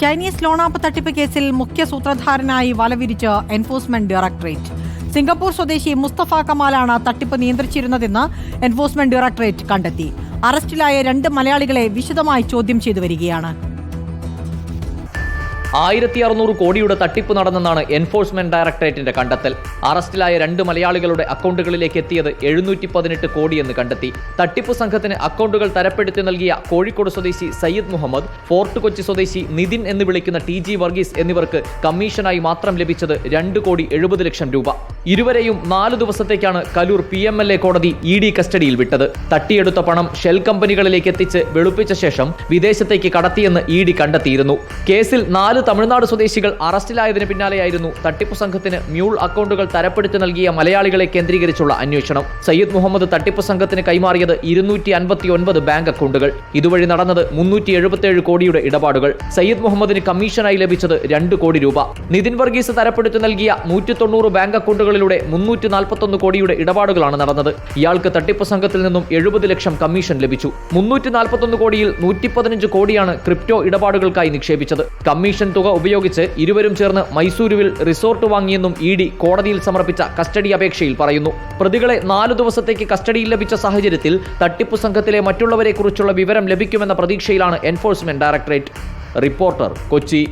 Chinese ലോണാപ്പ് തട്ടിപ്പ് കേസിൽ മുഖ്യ സൂത്രധാരനായി വലവിരിച്ച് എൻഫോഴ്സ്മെന്റ് ഡയറക്ടറേറ്റ്. സിംഗപ്പൂർ സ്വദേശി മുസ്തഫ കമാലാണ് തട്ടിപ്പ് നിയന്ത്രിച്ചിരുന്നതെന്ന് എൻഫോഴ്സ്മെന്റ് ഡയറക്ടറേറ്റ് കണ്ടെത്തി. അറസ്റ്റിലായ രണ്ട് മലയാളികളെ വിശദമായി ചോദ്യം ചെയ്തു വരികയാണ്. ആയിരത്തി അറുന്നൂറ് കോടിയുടെ തട്ടിപ്പ് നടന്നെന്നാണ് എൻഫോഴ്സ്മെന്റ് ഡയറക്ടറേറ്റിന്റെ കണ്ടെത്തൽ. അറസ്റ്റിലായ രണ്ട് മലയാളികളുടെ അക്കൗണ്ടുകളിലേക്ക് എത്തിയത് എഴുന്നൂറ്റി പതിനെട്ട് കോടിയെന്ന് കണ്ടെത്തി. തട്ടിപ്പ് സംഘത്തിന് അക്കൗണ്ടുകൾ തരപ്പെടുത്തി നൽകിയ കോഴിക്കോട് സ്വദേശി സയ്യിദ് മുഹമ്മദ് ഫോർട്ട് കൊച്ചി സ്വദേശി നിതിൻ എന്ന് വിളിക്കുന്ന ടി ജി വർഗീസ് എന്നിവർക്ക് കമ്മീഷനായി മാത്രം ലഭിച്ചത് രണ്ട് കോടി എഴുപത് ലക്ഷം രൂപ. ഇരുവരെയും നാലു ദിവസത്തേക്കാണ് Kaloor P M L A കോടതി ഇ ഡി കസ്റ്റഡിയിൽ വിട്ടത്. തട്ടിയെടുത്ത പണം ഷെൽ കമ്പനികളിലേക്ക് എത്തിച്ച് വെളുപ്പിച്ച ശേഷം വിദേശത്തേക്ക് കടത്തിയെന്ന് ഇ ഡി കണ്ടെത്തിയിരുന്നു. കേസിൽ നാല് തമിഴ്നാട് സ്വദേശികൾ അറസ്റ്റിലായതിനു പിന്നാലെയായിരുന്നു തട്ടിപ്പ് സംഘത്തിന് മ്യൂൾ അക്കൗണ്ടുകൾ തരപ്പെടുത്തി നൽകിയ മലയാളികളെ കേന്ദ്രീകരിച്ചുള്ള അന്വേഷണം. സയ്യിദ് മുഹമ്മദ് തട്ടിപ്പ് സംഘത്തിന് കൈമാറിയത് ഇരുന്നൂറ്റി അൻപത്തി ഒൻപത് ബാങ്ക് അക്കൗണ്ടുകൾ. ഇതുവഴി നടന്നത് മുന്നൂറ്റി എഴുപത്തിയേഴ് കോടിയുടെ ഇടപാടുകൾ. സയ്യിദ് മുഹമ്മദിന് കമ്മീഷനായി ലഭിച്ചത് രണ്ട് കോടി രൂപ. നിതിൻ വർഗീസ് തരപ്പെടുത്തി നൽകിയ നൂറ്റി തൊണ്ണൂറ് ബാങ്ക് അക്കൗണ്ടുകളിലൂടെ മുന്നൂറ്റി നാൽപ്പത്തൊന്ന് കോടിയുടെ ഇടപാടുകളാണ് നടന്നത്. ഇയാൾക്ക് തട്ടിപ്പ് സംഘത്തിൽ നിന്നും എഴുപത് ലക്ഷം കമ്മീഷൻ ലഭിച്ചു. മുന്നൂറ്റി നാൽപ്പത്തൊന്ന് കോടിയിൽ നൂറ്റി പതിനഞ്ച് കോടിയാണ് ക്രിപ്റ്റോ ഇടപാടുകൾക്കായി നിക്ഷേപിച്ചത്. കമ്മീഷൻ തുക ഉപയോഗിച്ച് ഇരുവരും ചേർന്ന് മൈസൂരുവിൽ റിസോർട്ട് വാങ്ങിയെന്നും ഇ ഡി കോടതിയിൽ സമർപ്പിച്ച കസ്റ്റഡി അപേക്ഷയിൽ പറയുന്നു. പ്രതികളെ നാലു ദിവസത്തേക്ക് കസ്റ്റഡിയിൽ ലഭിച്ച സാഹചര്യത്തിൽ തട്ടിപ്പ് സംഘത്തിലെ മറ്റുള്ളവരെക്കുറിച്ചുള്ള വിവരം ലഭിക്കുമെന്ന പ്രതീക്ഷയിലാണ് എൻഫോഴ്സ്മെന്റ് ഡയറക്ടറേറ്റ്. റിപ്പോർട്ടർ കൊച്ചി.